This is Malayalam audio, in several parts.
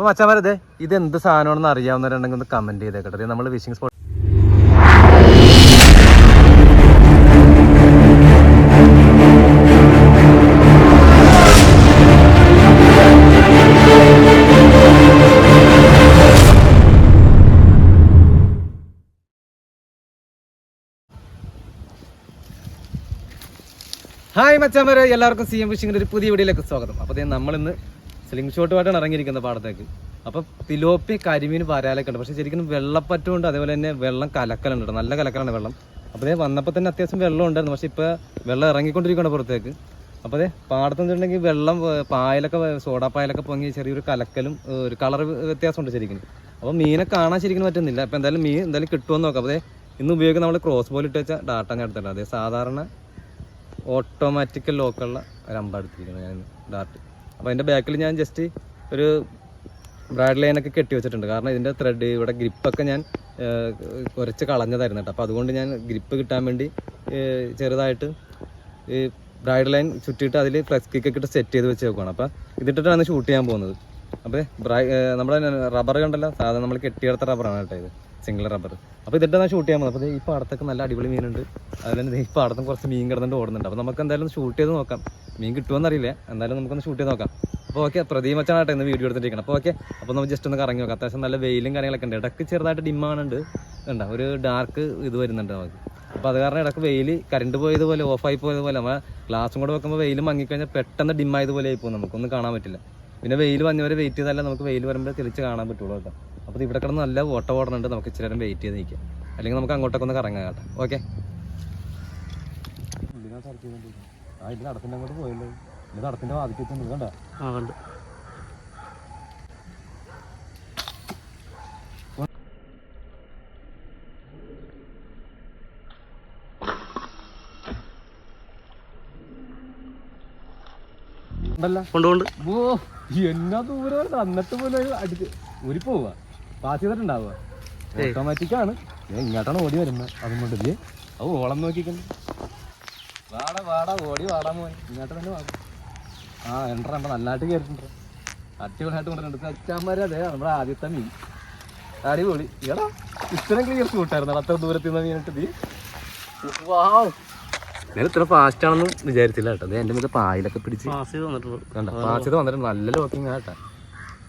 അപ്പോൾ മച്ചാമാരതെ ഇത് എന്ത് സാധനമാണെന്ന് അറിയാവുന്നവരുണ്ടെങ്കിൽ ഒന്ന് കമന്റ് ചെയ്തേക്കട്ടെ. നമ്മൾ വിഷിംഗ് സ്പോട്ട് ഹായ് മച്ചാമാരെ എല്ലാവർക്കും സി എം ഫിഷിങ്ങിന്റെ ഒരു പുതിയ വീഡിയോയിലേക്ക് സ്വാഗതം. അപ്പോൾ നമ്മളിന്ന് സ്ലിംഗ് ഷോട്ടുമായിട്ടാണ് ഇറങ്ങിയിരിക്കുന്നത് പാടത്തേക്ക്. അപ്പോൾ തിലോപ്പി കരിമീൻ വരാലൊക്കെ ഉണ്ട് പക്ഷേ ശരിക്കും വെള്ളപ്പറ്റുണ്ട് അതേപോലെ തന്നെ വെള്ളം കലക്കലുണ്ട്. നല്ല കലക്കലാണ് വെള്ളം. അപ്പോൾ ദേ വന്നപ്പോൾ തന്നെ അത്യാവശ്യം വെള്ളം ഉണ്ടായിരുന്നു. പക്ഷേ ഇപ്പോൾ വെള്ളം ഇറങ്ങിക്കൊണ്ടിരിക്കുകയാണ് പുറത്തേക്ക്. അപ്പോൾ ദേ പാടത്ത് വെച്ചിട്ടുണ്ടെങ്കിൽ വെള്ളം പായലൊക്കെ സോഡാ പായലൊക്കെ പൊങ്ങി ചെറിയൊരു കലക്കലും ഒരു കളർ വ്യത്യാസമുണ്ട് ശരിക്കും. അപ്പോൾ മീനെ കാണാൻ ശരിക്കും പറ്റുന്നില്ല. അപ്പോൾ എന്തായാലും മീൻ എന്തായാലും കിട്ടുമെന്ന് നോക്കാം. അപ്പോൾ ഇന്ന് ഉപയോഗിക്കുന്ന നമ്മൾ ക്രോസ് ബോൾ ഇട്ട് വെച്ച ഡാട്ട ഞാൻ എടുത്തിട്ടുണ്ട്. അതേ സാധാരണ ഓട്ടോമാറ്റിക്കൽ ലോക്കുള്ള ഒരു അമ്പ എടുത്തിരിക്കുന്നത് ഞാൻ ഡാർട്ട് അപ്പോൾ അതിന്റെ ബാക്കിൽ ഞാൻ ജസ്റ്റ് ഒരു ബ്രാഡ് ലൈനൊക്കെ കെട്ടി വെച്ചിട്ടുണ്ട്. കാരണം ഇതിന്റെ ത്രെഡ് ഇവിടെ ഗ്രിപ്പൊക്കെ ഞാൻ കുറച്ച് കളഞ്ഞതായിരുന്നു കേട്ടോ. അപ്പോൾ അതുകൊണ്ട് ഞാൻ ഗ്രിപ്പ് കിട്ടാൻ വേണ്ടി ചെറുതായിട്ട് ഈ ബ്രൈഡ് ലൈൻ ചുറ്റിയിട്ട് അതിൽ ഫ്ലെക്സ് കിക്കൊക്കെ ഇട്ട് സെറ്റ് ചെയ്ത് വെച്ച് നോക്കുകയാണ് അപ്പോൾ ഇതിട്ടിട്ടാണ് ഷൂട്ട് ചെയ്യാൻ പോകുന്നത്. അപ്പോൾ ബ്രൈ നമ്മുടെ റബ്ബർ കണ്ടല്ലോ? സാധാരണ നമ്മൾ കെട്ടിയെടുത്ത റബ്ബറാണ് കേട്ടോ ഇത്. സിംഗിൾ റബ്ബർ അപ്പോൾ ഇതിട്ട് തന്നെ ഷൂട്ട് ചെയ്യാൻ പോകുന്നത് അപ്പോൾ ഇപ്പോൾ ഈ പാടത്തൊക്കെ നല്ല അടിപൊളി മീനുണ്ട്. അതുപോലെ ഈ പാടത്തും കുറച്ച് മീൻ കിടന്നിട്ട് ഓടുന്നുണ്ട്. അപ്പോൾ നമുക്ക് എന്തായാലും ഷൂട്ട് ചെയ്ത് നോക്കാം. മീൻ കിട്ടുമെന്നറിയില്ല എന്തായാലും നമുക്കൊന്ന് ഷൂട്ട് ചെയ്ത് നോക്കാം. അപ്പോൾ ഓക്കെ പ്രതീമച്ചാണ് ഇന്ന് വീഡിയോ എടുത്തിട്ടിരിക്കണം അപ്പോൾ ഓക്കെ അപ്പോൾ നമുക്ക് ജസ്റ്റ് ഒന്ന് കറങ്ങി നോക്കാം. അത്യാവശ്യം നല്ല വെയിലും കാര്യങ്ങളൊക്കെ ഉണ്ട്. ഇടയ്ക്ക് ചെറുതായിട്ട് ഡിമ്മാണുണ്ട് ഉണ്ട് ഒരു ഡാർക്ക് ഇത് വരുന്നുണ്ട് നമുക്ക്. അപ്പോൾ അത് കാരണം ഇടയ്ക്ക് വെയിൽ കറണ്ട് പോയതുപോലെ ഓഫായി പോയതുപോലെ നമ്മൾ ഗ്ലാസും കൂടെ വെക്കുമ്പോൾ വെയിൽ മങ്ങിക്കഴിഞ്ഞാൽ പെട്ടെന്ന് ഡിമ്മായതുപോലെ ആയി പോകും നമുക്കൊന്നും കാണാൻ പറ്റില്ല. പിന്നെ വെയിൽ വന്നവരെ വെയിറ്റ് ചെയ്താലേ നമുക്ക് വെയിൽ വരുമ്പോൾ തെളിച്ച് കാണാൻ പറ്റുള്ളൂ കേട്ടോ. അപ്പോൾ ഇവിടെ കിടന്ന് നല്ല ഓട്ടം ഓടുന്നുണ്ട്. നമുക്ക് ഇച്ചിരി നേരം വെയിറ്റ് ചെയ്ത് നിൽക്കാം. അല്ലെങ്കിൽ നമുക്ക് അങ്ങോട്ടൊക്കെ ഒന്ന് കറങ്ങാം കേട്ടോ. ഓക്കെ ആ ഇത് നടത്തിന്റെ അങ്ങോട്ട് പോയല്ലോ. ഇത് നടത്തിന്റെ വാദിക്കത്തുണ്ട് കണ്ടോ? ആ കണ്ട്. കൊണ്ടുകൊണ്ട് ഓ എന്നാ ദൂരം എന്നിട്ട് പോലും ഒരു അടിച്ച് ഊരി പോവുക. പാസ് ചെയ്തിട്ടുണ്ടാവുക. ഓട്ടോമാറ്റിക് ആണ്. ഞാൻ ഇങ്ങോട്ടാണ് ഓടി വരുന്നത്. അതും കൊണ്ട് ഇല്ലേ അത് ഓളം നോക്കിക്കുന്നു വാടാ വാടാ ഓടി വാടാ മോൻ ഇങ്ങോട്ട് തന്നെ വാ. ആ എണ്ട എണ്ട നല്ലതായിട്ട് കയറിട്ടുണ്ട് അടിപൊളിയായിട്ട് കൊണ്ടുവരുന്നുണ്ട്. അച്ഛന്മാരെ അതെ നമ്മുടെ ആദ്യത്തെ മീൻ. അടിപൊളി. എടാ ഇത്രയും ക്ലിയർ ഷൂട്ടായിരുന്നു അത്ര ദൂരത്തിൽ നിന്ന് മീനിട്ട് നീ വാവ് ഞാൻ ഇത്ര ഫാസ്റ്റ് ആണെന്ന് വിചാരിച്ചില്ല കേട്ടോ. എന്റെ മീത് പായലൊക്കെ പിടിച്ച് പാസ് ചെയ്ത് വന്നിട്ടുള്ളൂ. കണ്ട? പാസ് വന്നിട്ട് നല്ല ലോക്കിങ് ആട്ടാ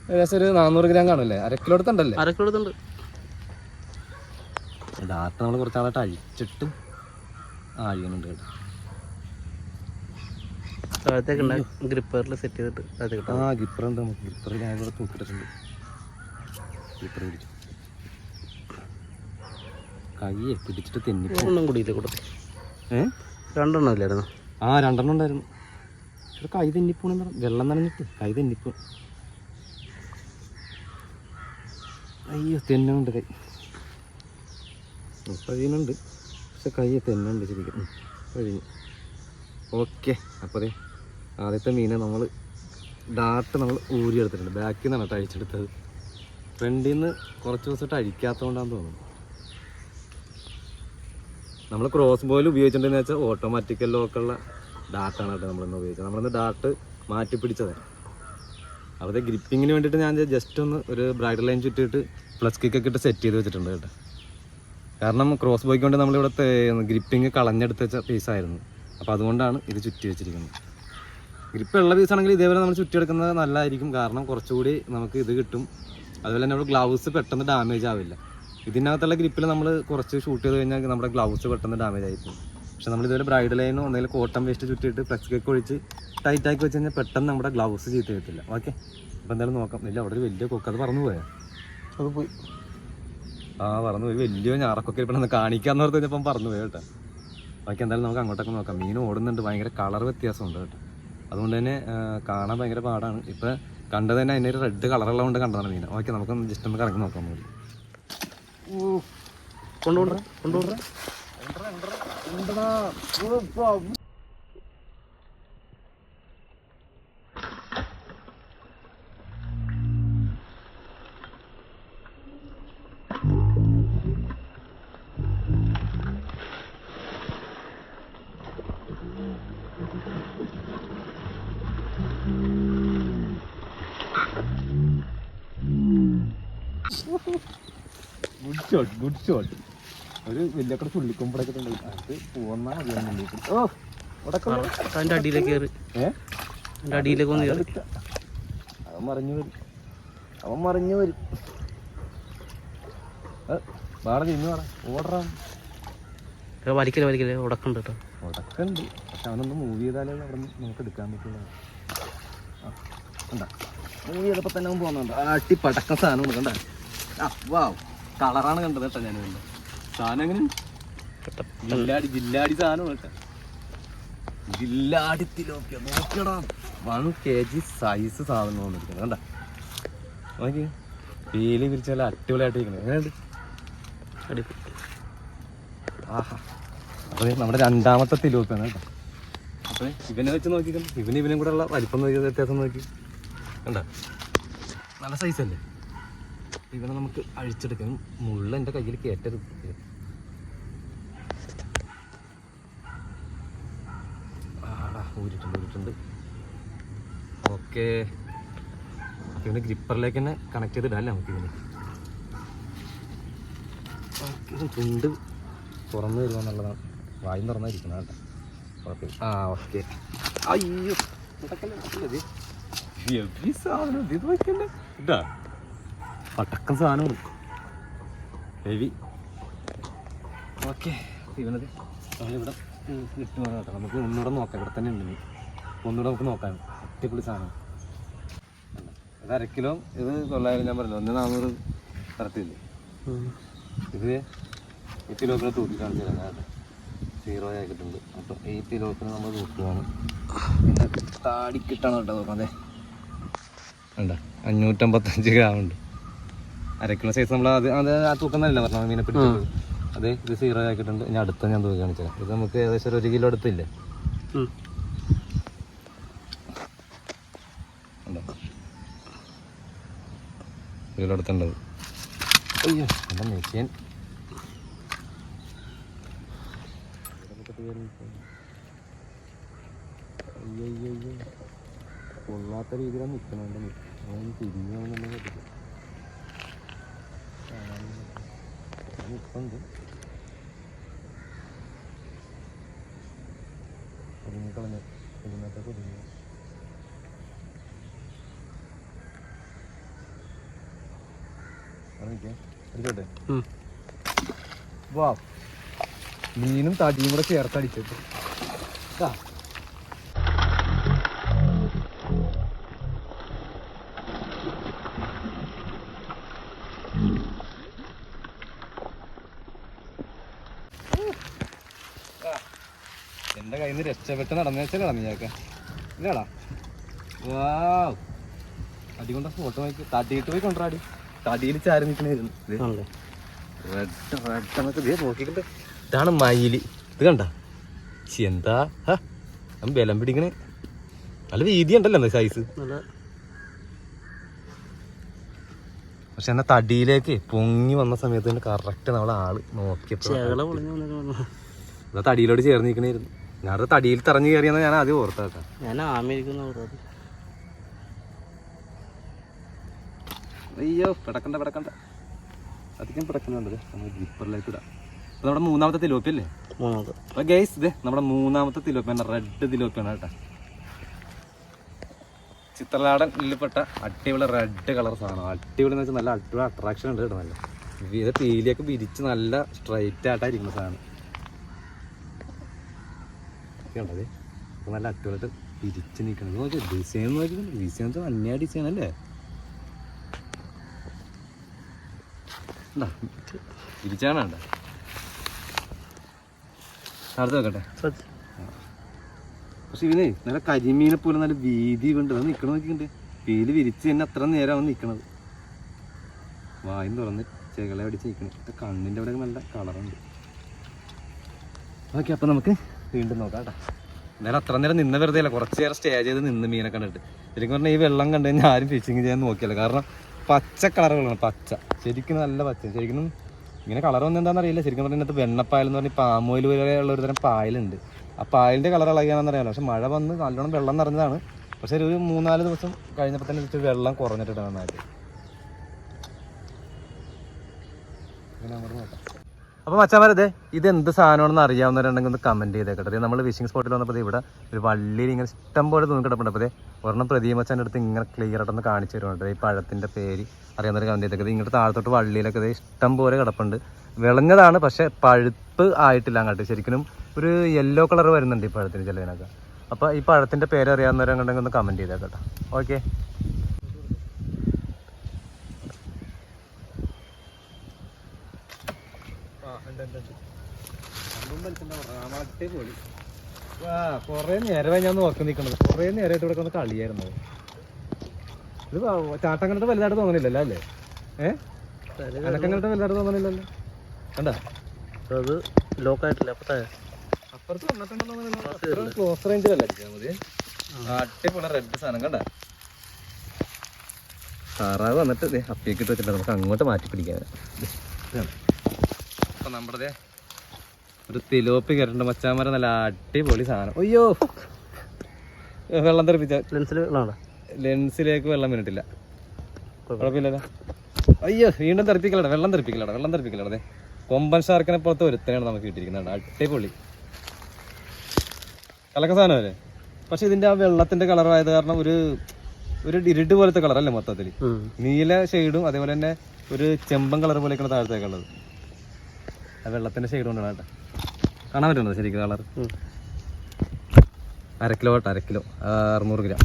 ഏകദേശം ഒരു നാനൂറ് ഗ്രാം കാണുമല്ലേ? അരക്കിലോ കിലോ അടുത്തുണ്ടല്ലേ എടുത്തുണ്ട് ഡാറ്റ നമ്മൾ കുറച്ചാളായിട്ട് അഴിച്ചിട്ട് ആഴിയുന്നുണ്ട് കേട്ടോ. താഴത്തേക്ക് ഗ്രിപ്പറിൽ സെറ്റ് ചെയ്തിട്ട് ആ ഗിപ്പർ ഉണ്ട് നമുക്ക്. ഗിപ്പർ ഞാൻ ഇവിടെ തൂക്കിട്ടിട്ടുണ്ട് ഗിപ്പർ പിടിച്ചു. കയ്യെ പിടിച്ചിട്ട് ഒന്നും കൂടിയില്ല കൊടുത്തു ഏ? രണ്ടെണ്ണം ഇല്ലായിരുന്നു ആ രണ്ടെണ്ണം ഉണ്ടായിരുന്നു. ഇവിടെ കൈ തെന്നിപ്പോണെന്ന് വെള്ളം നനഞ്ഞിട്ട് കൈ തെന്നിപ്പോ അയ്യോ തെന്നുണ്ട് കൈ. കഴിയുന്നുണ്ട് പക്ഷെ കൈ തെന്നുണ്ട് ശരിക്കും. കഴിഞ്ഞു ഓക്കെ അപ്പോൾ ആദ്യത്തെ മീനെ നമ്മൾ ഡാർട്ട് നമ്മൾ ഊരി എടുത്തിട്ടുണ്ട് ബാക്കിൽ നിന്നാണ് കേട്ടോ അഴിച്ചെടുത്തത് ഫ്രണ്ടിൽ നിന്ന് കുറച്ച് ദിവസമായിട്ട് അഴിക്കാത്തതുകൊണ്ടാണെന്ന് തോന്നുന്നു. നമ്മൾ ക്രോസ് ബോയിൽ ഉപയോഗിച്ചിട്ടുണ്ടെന്ന് വെച്ചാൽ ഓട്ടോമാറ്റിക്കൽ ലോക്കുള്ള ഡാട്ടാണ് കേട്ടോ നമ്മളിന്ന് ഉപയോഗിച്ചത്. നമ്മളിന്ന് ഡാട്ട് മാറ്റി പിടിച്ചത്. അവിടെ ഗ്രിപ്പിങ്ങിന് വേണ്ടിയിട്ട് ഞാൻ ജസ്റ്റ് ഒന്ന് ഒരു ബ്രൈഡർ ലൈൻ ചുറ്റിയിട്ട് പ്ലസ് കിക്കൊക്കെ ഇട്ട് സെറ്റ് ചെയ്ത് വെച്ചിട്ടുണ്ട് കേട്ടോ. കാരണം ക്രോസ് ബോയ്ക്ക് കൊണ്ട് നമ്മളിവിടെ ഗ്രിപ്പിങ് കളഞ്ഞെടുത്ത് പീസായിരുന്നു അപ്പോൾ അതുകൊണ്ടാണ് ഇത് ചുറ്റി വെച്ചിരിക്കുന്നത്. ഗ്രിപ്പ് ഉള്ള പീസാണെങ്കിൽ ഇതേപോലെ നമ്മൾ ചുറ്റിയെടുക്കുന്നത് നല്ലതായിരിക്കും. കാരണം കുറച്ചുകൂടി നമുക്ക് ഇത് കിട്ടും. അതുപോലെ തന്നെ നമ്മുടെ ഗ്ലൗസ് പെട്ടെന്ന് ഡാമേജ് ആവില്ല. ഇതിനകത്തുള്ള ഗ്രിപ്പിൽ നമ്മൾ കുറച്ച് ഷൂട്ട് ചെയ്ത് കഴിഞ്ഞാൽ നമ്മുടെ ഗ്ലൗസ് പെട്ടെന്ന് ഡാമേജ് ആയിരിക്കും പക്ഷെ നമ്മൾ ഇതുപോലെ ബ്രൈഡ് ലൈനോ എന്തെങ്കിലും കോട്ടൺ വേസ്റ്റ് ചുറ്റിയിട്ട് ഫ്ലെക്സ് കേക്ക് ഒഴിച്ച് ടൈറ്റ് ആക്കി വെച്ച് കഴിഞ്ഞാൽ പെട്ടെന്ന് നമ്മുടെ ഗ്ലൗസ് ചീത്ത ചെയ്യത്തില്ല ഓക്കെ അപ്പോൾ എന്തായാലും നോക്കാം. ഇല്ല അവിടെ ഒരു വലിയ കൊക്ക്. അത് പറന്നു പോയാ? അത് പോയി. ആ പറന്നു പോയി. വലിയ ഞാറക്കൊക്കെ ഇപ്പം കാണിക്കാന്ന് ഓർത്ത് കഴിഞ്ഞപ്പം പറന്നു പോയി കേട്ടോ. ബാക്കി എന്തായാലും നമുക്ക് അങ്ങോട്ടൊക്കെ നോക്കാം. മീൻ ഓടുന്നുണ്ട്. ഭയങ്കര കളർ വ്യത്യാസമുണ്ട് കേട്ടോ. അതുകൊണ്ട് തന്നെ കാണാൻ ഭയങ്കര പാടാണ്. ഇപ്പം കണ്ടത് തന്നെ അതിന്റെ ഒരു റെഡ് കളറുള്ളതുകൊണ്ട് കണ്ടതാണ് മീൻ. ഓക്കെ നമുക്ക് ജസ്റ്റ് ഒന്ന് കറങ്ങി നോക്കാം കൊണ്ടുപോണ്ട കൊണ്ടുപോണ്ട Woohoo! Good shot good shot ഒരു വലിയ കട ചുള്ളിക്കൊമ്പടൊക്കെ ഉണ്ട് അത് പോകുന്ന മതിയാണ് ഓ അതിന്റെ അടിയിലേക്ക് കയറി. ഏ? അടിയിലേക്ക് ഒന്ന് കയറി. അവൻ മറിഞ്ഞു വരും. അവൻ മറിഞ്ഞു വരും. വാട തിന്നു വാട. ഓടറാം. വലിക്കൽ വലിക്കൽ. ഉടക്കുണ്ട് കേട്ടോ. ഉടക്കുണ്ട്. പക്ഷെ അവനൊന്ന് മൂവ് ചെയ്താലേ അവിടെ നമുക്ക് എടുക്കാൻ പറ്റുള്ളൂ. ആ കണ്ട? മൂവ് ചെയ്തപ്പോൾ തന്നെ അവൻ പോകുന്നുണ്ട് ആട്ടി പടക്കം സാധനം ഉണ്ട് കണ്ട? ആ വാ കളറാണ് കണ്ടത് കേട്ടോ ഞാൻ സാധനം എങ്ങനെ? ജില്ലാടി ജില്ലാടി സാധനം കേട്ടോ. ജില്ലാടി തിലോപ്പിയ നോക്കടാ വൺ കെ ജി സൈസ് സാധനം വന്നിരിക്കുന്നത് കണ്ട? നോക്കി പീലി നല്ല അടിപൊളിയായിട്ട് ഇരിക്കുന്നത് എങ്ങനെയുണ്ട്? ആഹാ. അപ്പോൾ നമ്മുടെ രണ്ടാമത്തെ തിലോപ്പിയാണ് കേട്ടോ. അപ്പോൾ ഇവനെ വെച്ച് നോക്കിക്കണം ഇവന് ഇവനും കൂടെ ഉള്ള വലിപ്പം നോക്കി വ്യത്യാസം നോക്കി കണ്ട? നല്ല സൈസ് അല്ലേ? ഇവനെ നമുക്ക് അഴിച്ചെടുക്കണം. മുള്ള എന്റെ കയ്യിൽ കയറ്റരുത് ആടാ ഊരിട്ടുണ്ട് ഊരിട്ടുണ്ട്. ഓക്കെ. ഇവന് ഗ്രിപ്പറിലേക്ക് തന്നെ കണക്ട് ചെയ്തിടാല്ലേ നമുക്ക് ഇവന്? ഓക്കെ ചുണ്ട് തുറന്നു തരുക എന്നുള്ളതാണ്. വായും തുറന്നായിരിക്കണം കേട്ടോ കുഴപ്പമില്ല ആ ഓക്കെ. അയ്യോ ഇതൊക്കെ ഇത്? സാധനം? ഇത് വയ്ക്കണ്ടേ ഇതാ. പട്ടക്കം സാധനമാണ് ഹെവി ഓക്കെ ഇവനത്. നമ്മളിവിടെ വേണം കേട്ടോ. നമുക്ക് ഒന്നുകൂടെ നോക്കാം. ഇവിടെ തന്നെ ഉണ്ട്. ഒന്നുകൂടെ നമുക്ക് നോക്കാം. അടിപൊളി സാധനം. അത് അര കിലോ ഇത് തൊള്ളായിരം ഞാൻ പറഞ്ഞു ഒന്ന് നാന്നൂറ് കറക്റ്റില്ലേ ഇത് എട്ട് ലോക്കിന് തൂക്കി കാണിച്ചില്ല സീറോ ആക്കിയിട്ടുണ്ട് അപ്പോൾ എയ്റ്റ് തിലോപ്പിനെ നമ്മൾ തൂക്കുകയാണ്. പിന്നെ താടിക്കിട്ടാണ് കേട്ടോ. നോക്കാം അതെ. വേണ്ട അഞ്ഞൂറ്റമ്പത്തഞ്ച് ഗ്രാം ഉണ്ട്. അര കിലോ സൈസ് നമ്മൾ അത് അത് ആ തൂക്കം തന്നെയല്ല പറഞ്ഞത് മീനെ പിടിച്ചത് അതെ ഇത് സീറോ ആക്കിയിട്ടുണ്ട്. ഇനി അടുത്ത ഞാൻ തൂക്കി കാണിച്ചാൽ ഇത് നമുക്ക് ഏകദേശം ഒരു കിലോ അടുത്തില്ലേ? കിലോ അടുത്തുണ്ടത്. അയ്യോ എന്റെ മെഷീൻ അയ്യോ കൊള്ളാത്ത രീതിയിലാണ് നിൽക്കണത് എന്റെ തിരിഞ്ഞു പോകുന്നുണ്ടെങ്കിൽ നിൽപ്പുണ്ട് ഒതുങ്ങി കളഞ്ഞു ഒതുങ്ങാത്തൊക്കെ ഒതുങ്ങി അടിച്ചോട്ടെ വാ. മീനും തടിയും കൂടെ ചേർത്ത് അടിച്ചിട്ട്. ആ എന്റെ കയ്യിൽ നിന്ന് രക്ഷപ്പെട്ട് നടന്നു വെച്ചാൽ നടന്നേക്ക ഇല്ലടാ വാവ്. അടി കൊണ്ട ഫോട്ടോ നോക്കി തടിയിട്ട് പോയി കൊണ്ടാടി തടിയിൽ ചാരി നിൽക്കണായിരുന്നു റെഡ് എന്നൊക്കെ ഇതാണ് മയിൽ. ഇത് കണ്ട? എന്താ? ഹാ, അവൻ ബലം പിടിക്കണേ. നല്ല വീതി ഉണ്ടല്ലോ എന്താ സൈസ് പക്ഷെ എന്നാ തടിയിലേക്ക് പൊങ്ങി വന്ന സമയത്ത് കറക്റ്റ് നമ്മളെ ആൾ നോക്കിയപ്പോ തടിയിലോട് ചേർന്ന് നിൽക്കണായിരുന്നു ഞാനത് തടിയിൽ തറഞ്ഞു കയറിയെന്ന് ഞാൻ ആദ്യം ഓർത്ത ഞാൻ അയ്യോ പിടക്കണ്ട പിടക്കണ്ട. അധികം പിടക്കുന്നുണ്ട് നമ്മൾ ജിപ്പറിലേക്ക് ഇടാം. അപ്പോൾ നമ്മുടെ മൂന്നാമത്തെ തിലോപ്പി അല്ലേ മൂന്നാമത് അപ്പൊ ഗൈസ് ഇത് നമ്മുടെ മൂന്നാമത്തെ തിലോപ്പിയാണ് റെഡ് തിലോപ്പിയാണ് കേട്ടോ. ചിത്രലാടൻ ഉള്ളിൽപ്പെട്ട അടിപൊളി റെഡ് കളർ സാധനം. അടിപൊളി എന്ന് വെച്ചാൽ നല്ല അടിപൊളി അട്രാക്ഷൻ ഉണ്ട് കേട്ടോ നല്ല. ഇത് പീലിയൊക്കെ വിരിച്ച് നല്ല സ്ട്രൈറ്റ് ആയിട്ടായിരിക്കുന്ന സാധനം. കണ്ടത്. നല്ല അറ്റുകളായിട്ട് പിരിച്ച് നിൽക്കണം നോക്കി. ഡിസൈൻ നോക്കി. ഡിസൈൻ വെച്ചാൽ അന്യ ഡിസൈൻ അല്ലേ? വിരിച്ചാണ് വേണ്ട? അടുത്ത് നോക്കട്ടെ. പക്ഷെ ഇവനെ നല്ല കരിമീനെ പോലെ നല്ല വീതി ഉണ്ട് അത് നിൽക്കണം നോക്കിണ്ട് പീൽ വിരിച്ച് തന്നെ അത്ര നേരം അവൻ നിൽക്കണത് വായും തുറന്ന് ചെകളെ അടിച്ച് നിൽക്കണം കണ്ണിന്റെ അവിടെ നല്ല കളറുണ്ട്. ഓക്കെ അപ്പം നമുക്ക് വീണ്ടും നോക്കാം കേട്ടോ എന്നാലും അത്ര നേരം നിന്ന വെറുതെ അല്ല കുറച്ച് നേരം സ്റ്റേ ചെയ്ത് നിന്ന് മീനെ കണ്ടിട്ട്. ശരിക്കും പറഞ്ഞാൽ ഈ വെള്ളം കണ്ടു കഴിഞ്ഞാൽ ആരും ഫിഷിങ് ചെയ്യാൻ നോക്കിയല്ല. കാരണം പച്ച കളറുകളാണ് പച്ച. ശരിക്കും നല്ല പച്ച. ശരിക്കും ഇങ്ങനെ കളർ ഒന്നും എന്താണെന്ന് അറിയില്ല. ശരിക്കും പറഞ്ഞാൽ ഇതിനകത്ത് വെണ്ണപ്പായൽ എന്ന് പറഞ്ഞാൽ പാമോയിൽ പോലെയുള്ള ഒരു തരം പായലുണ്ട്. ആ പായലിന്റെ കളർ ഇളകിയാണെന്ന് അറിയാമല്ലോ പക്ഷെ മഴ വന്ന് നല്ലോണം വെള്ളം നിറഞ്ഞതാണ്. പക്ഷെ ഒരു മൂന്നാൽ ദിവസം കഴിഞ്ഞപ്പോൾ തന്നെ ഇച്ചിരി വെള്ളം കുറഞ്ഞിട്ടുണ്ട് നന്നായിട്ട്. അപ്പോൾ മച്ചാമാരതെ ഇത് എന്ത് സാധനമാണെന്ന് അറിയാവുന്നവരുണ്ടെങ്കിൽ ഒന്ന് കമന്റ് ചെയ്തേക്കട്ടെ. നമ്മൾ വിഷിംഗ് സ്പോട്ടിൽ വന്നപ്പോൾ ഇവിടെ ഒരു വള്ളിയിൽ ഇങ്ങനെ ഇഷ്ടം പോലെ തൂങ്ങി കിടപ്പുണ്ട്. അപ്പോൾ ഒരെണ്ണം പ്രദീപ് മച്ചാന്റെ അടുത്ത് ഇങ്ങനെ ക്ലിയർ ആയിട്ടൊന്ന് കാണിച്ചു തരുന്നുണ്ട് ഈ പഴത്തിന്റെ പേര് അറിയാവുന്നവർ കമന്റ് ചെയ്തേക്കത് ഇങ്ങോട്ട് താഴത്തോട്ട് വള്ളിയിലൊക്കെ ഇഷ്ടം പോലെ കിടപ്പുണ്ട്. വിളഞ്ഞതാണ് പക്ഷേ പഴുപ്പ് ആയിട്ടില്ല അങ്ങോട്ട്. ശരിക്കും ഒരു യെല്ലോ കളർ വരുന്നുണ്ട് ഈ പഴത്തിന് ചിലതിനൊക്കെ അപ്പോൾ ഈ പഴത്തിന്റെ പേര് അറിയാവുന്നവരുണ്ടെങ്കിൽ ഒന്ന് കമന്റ് ചെയ്തേക്കട്ടെ. ഓക്കെ കൊറേ നേരമായി ഞാൻ നോക്കി നിൽക്കണത് കൊറേ നേരമായിട്ട് ഇവിടെ ഒന്ന് കളിയായിരുന്നു. ഇത് ചാട്ടം കണ്ടിട്ട് വലുതായിട്ട് തോന്നണില്ലല്ലോ അല്ലേ? ഏഹ് അനക്കം കണ്ടിട്ട് വലുതായിട്ട് തോന്നണില്ലല്ലോ? കണ്ട? അത് ലോക്കായിട്ടില്ല അപ്പത്തെ അപ്പുറത്ത് വന്നിട്ടുണ്ടോ ക്ലോസ് റേഞ്ചിലല്ല മതി അടിപൊളി റെഡ് സാധനം കണ്ട? താറാവ് വന്നിട്ട് അപ്പിയൊക്കെ ഇട്ട് വെച്ചിട്ട് നമുക്ക് അങ്ങോട്ട് മാറ്റി പിടിക്കാൻ അപ്പൊ നമ്മുടെ ഒരു തിലോപ്പി കയറുണ്ട് മച്ചാമര നല്ല അടിപൊളി സാധനം. അയ്യോ. വെള്ളം തെറിപ്പിച്ച? ലെൻസിൽ വെള്ളമാണ്? ലെൻസിലേക്ക് വെള്ളം വീണിട്ടില്ല. കുഴപ്പമില്ലല്ലോ. അയ്യോ വീണ്ടും തെറിപ്പിക്കലട വെള്ളം തെറിപ്പിക്കലട വെള്ളം തെറിപ്പിക്കലടേ അതെ കൊമ്പൻ ഷാർക്കിനെ പുറത്ത് ഒരുത്തനാണ് നമുക്ക് കിട്ടിയിരിക്കുന്നത് അടിപൊളി. കലക്ക സാധനമല്ലേ പക്ഷെ ഇതിന്റെ ആ വെള്ളത്തിന്റെ കളർ ആയത് കാരണം ഒരു ഒരു ഇരുട്ട് പോലത്തെ കളറല്ലേ മൊത്തത്തിൽ? നീല ഷെയ്ഡും അതേപോലെ തന്നെ ഒരു ചെമ്പൻ കളർ പോലെയൊക്കെയാണ് താഴത്തേക്കുള്ളത്. ആ വെള്ളത്തിന്റെ ഷെയ്ഡ് കൊണ്ടാണ് കേട്ടോ. കാണാൻ പറ്റുന്നത് ശരിക്കും കളർ? അര കിലോ കേട്ടോ അര കിലോ. അറുന്നൂറ് ഗ്രാം.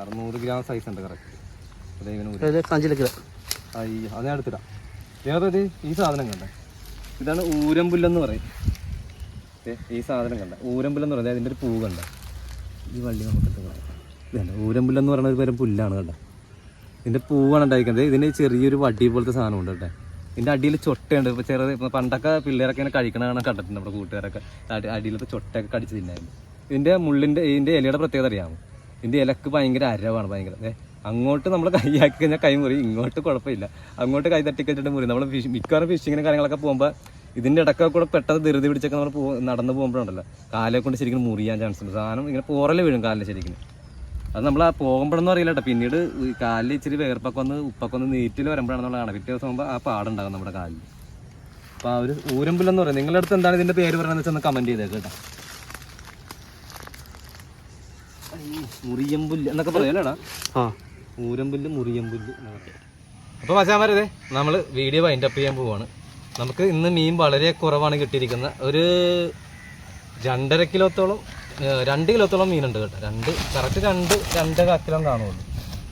അറുന്നൂറ് ഗ്രാം സൈസ് ഉണ്ട് കറക്റ്റ് ഊരി. അഞ്ചിലേക്ക് അയ്യോ അത് ഞാൻ എടുത്തിടാം. വേറെ ഈ സാധനം കണ്ട? ഇതാണ് ഊരമ്പുല്ലെന്ന് പറയും. ഈ സാധനം കണ്ട. ഊരമ്പുല്ലെന്ന് പറയുന്നത് അതിന്റെ ഒരു പൂ കണ്ട. ഈ വള്ളി നമുക്ക് ഇതല്ല ഊരമ്പുല്ലെന്ന് പറയുന്ന ഒരു പേരും പുല്ലാണ് കണ്ട. ഇതിന്റെ പൂവാണ് ഉണ്ടായിരിക്കുന്നത്. ഇതിന് ചെറിയൊരു വടി പോലത്തെ സാധനം ഉണ്ട് കേട്ടോ. ഇതിന്റെ അടിയിൽ ചൊട്ടയുണ്ട്. ഇപ്പോൾ ഇപ്പൊ പണ്ടൊക്കെ പിള്ളേരൊക്കെ ഇങ്ങനെ കഴിക്കണ കാണാൻ കണ്ടിട്ടുണ്ട് നമ്മുടെ കൂട്ടുകാരൊക്കെ. അടിയിൽ ഇപ്പൊ ചൊട്ടയൊക്കെ കടിച്ച് തിന്നായിരുന്നു. ഇതിന്റെ മുള്ളിന്റെ ഇതിന്റെ ഇലയുടെ പ്രത്യേകത അറിയാമോ? ഇതിന്റെ ഇലക്ക് ഭയങ്കര അരവാണ് ഭയങ്കര. അങ്ങോട്ട് നമ്മൾ കൈയാക്കി കഴിഞ്ഞാൽ കൈ മുറി ഇങ്ങോട്ട് കുഴപ്പമില്ല. അങ്ങോട്ട് കൈ തട്ടി കഴിച്ചിട്ട് മുറി. നമ്മൾ ഫിഷ് മിക്കവാറും ഫിഷിങ്ങിന് കാര്യങ്ങളൊക്കെ പോകുമ്പോൾ ഇതിന്റെ ഇടയ്ക്കൊക്കെ കൂടെ പെട്ടെന്ന് ധൃതി പിടിച്ചൊക്കെ നമ്മൾ നടന്നു പോകുമ്പോഴുണ്ടല്ലോ. കാലെ കൊണ്ട് ശരിക്കും മുറിയാൻ ചാൻസ് ഉണ്ട്. സാധനം ഇങ്ങനെ പോറൽ വീഴും കാലിൽ ശരിക്കും. അത് നമ്മൾ ആ പോകുമ്പോഴൊന്നും അറിയില്ല കേട്ടോ. പിന്നീട് കാലിൽ ഇച്ചിരി വേർപ്പൊക്കെ ഒന്ന് ഉപ്പൊക്കെ ഒന്ന് നീറ്റിൽ വരുമ്പോഴാണെന്നുള്ളതാണ് പിറ്റേ ദിവസം മുമ്പ് ആ പാടുണ്ടാകും നമ്മുടെ കാലിൽ അപ്പോൾ ആ ഒരു ഊരമ്പില്ലെന്ന് പറയും. നിങ്ങളുടെ അടുത്ത് എന്താണ് ഇതിന്റെ പേര് പറയുന്നത് വെച്ചാൽ ഒന്ന് കമന്റ് ചെയ്തേക്ക് കേട്ടോ. മുറിയമ്പുല്ല് എന്നൊക്കെ പറയല്ലേടാ ആ. ഊരമ്പുല്ല് മുറിയമ്പുല്ല് അപ്പോൾ മച്ചാമാരതേ നമ്മൾ വീഡിയോ വൈൻഡ് അപ്പ് ചെയ്യാൻ പോവാണ്. നമുക്ക് ഇന്ന് മീൻ വളരെ കുറവാണ് കിട്ടിയിരിക്കുന്നത്. ഒരു രണ്ടര കിലോത്തോളം രണ്ട് കിലോത്തോളം മീനുണ്ട് കേട്ടോ. രണ്ട് കറക്റ്റ് രണ്ട് രണ്ടര കിലോ കാണുള്ളൂ.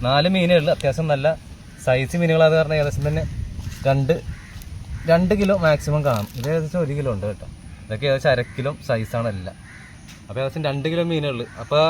നാല് മീനേ ഉള്ളൂ. അത്യാവശ്യം നല്ല സൈസ് മീനുകളാണ് കാരണം ഏകദേശം തന്നെ രണ്ട് രണ്ട് കിലോ മാക്സിമം കാണും. ഇത് ഏകദേശം ഒരു കിലോ ഉണ്ട് കേട്ടോ. ഇതൊക്കെ ഏകദേശം അര കിലോ സൈസാണ് അപ്പോൾ ഏകദേശം രണ്ട് കിലോ മീനേ ഉള്ളൂ. അപ്പോൾ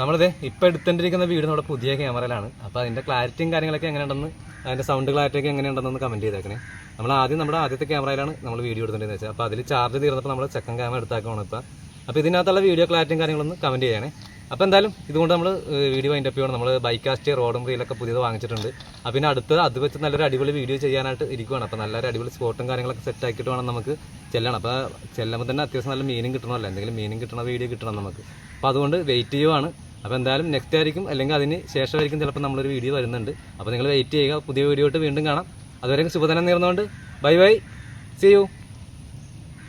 നമ്മളിത് ഇപ്പോൾ എടുത്തുകൊണ്ടിരിക്കുന്ന വീട് നമ്മുടെ പുതിയ ക്യാമറയിലാണ് അപ്പോൾ അതിന്റെ ക്ലാരിറ്റിയും കാര്യങ്ങളൊക്കെ എങ്ങനെയുണ്ടെന്ന് അതിന്റെ സൗണ്ട് ക്ലാരിറ്റി ഒക്കെ എങ്ങനെയുണ്ടെന്ന് കമന്റ് ചെയ്തേക്കണേ. നമ്മൾ ആദ്യം നമ്മുടെ ആദ്യത്തെ ക്യാമറയിലാണ് നമ്മൾ വീഡിയോ എടുത്തുകൊണ്ടിരുന്നത് വെച്ചാൽ അപ്പോൾ അതിൽ ചാർജ് തീർന്നപ്പോൾ നമ്മൾ സെക്കൻഡ് ക്യാമറ എടുത്താക്കണം ഇപ്പോൾ അപ്പോൾ ഇതിനകത്തുള്ള വീഡിയോ ക്ലാരിറ്റിയും കാര്യങ്ങളൊന്നും കമന്റ് ചെയ്യണേ. അപ്പോൾ എന്തായാലും ഇതുകൊണ്ട് നമ്മൾ വീഡിയോ വൈൻഡ് അപ്പ് ചെയ്യണം. നമ്മൾ ബൈക്കാസ്റ്റ് റോഡും റീലൊക്കെ പുതിയത് വാങ്ങിച്ചിട്ടുണ്ട്. അപ്പോൾ പിന്നെ അടുത്ത് അത് വെച്ച് നല്ലൊരു അടിപൊളി വീഡിയോ ചെയ്യാനായിട്ട് ഇരിക്കുവാണ്. അപ്പോൾ നല്ലൊരു അടിപൊളി സ്പോട്ടും കാര്യങ്ങളൊക്കെ സെറ്റ് ആക്കിയിട്ട് വേണം നമുക്ക് ചെല്ലണം. അപ്പോൾ ചെല്ലുമ്പോൾ തന്നെ അത്യാവശ്യം നല്ല മീനും കിട്ടണമല്ലോ. എന്തെങ്കിലും മീനും കിട്ടണ വീഡിയോ കിട്ടണം നമുക്ക്. അപ്പോൾ അതുകൊണ്ട് വെയിറ്റ് ചെയ്യുവാണ്. അപ്പോൾ എന്തായാലും നെക്സ്റ്റ് ആയിരിക്കും. അല്ലെങ്കിൽ അതിന് ശേഷമായിരിക്കും ചിലപ്പോൾ നമ്മളൊരു വീഡിയോ വരുന്നുണ്ട്. അപ്പോൾ നിങ്ങൾ വെയിറ്റ് ചെയ്യുക. പുതിയ വീഡിയോ ആയിട്ട് വീണ്ടും കാണാം. അതുവരെ ശുഭദിനം നേർന്നുകൊണ്ട്. Bye bye. C U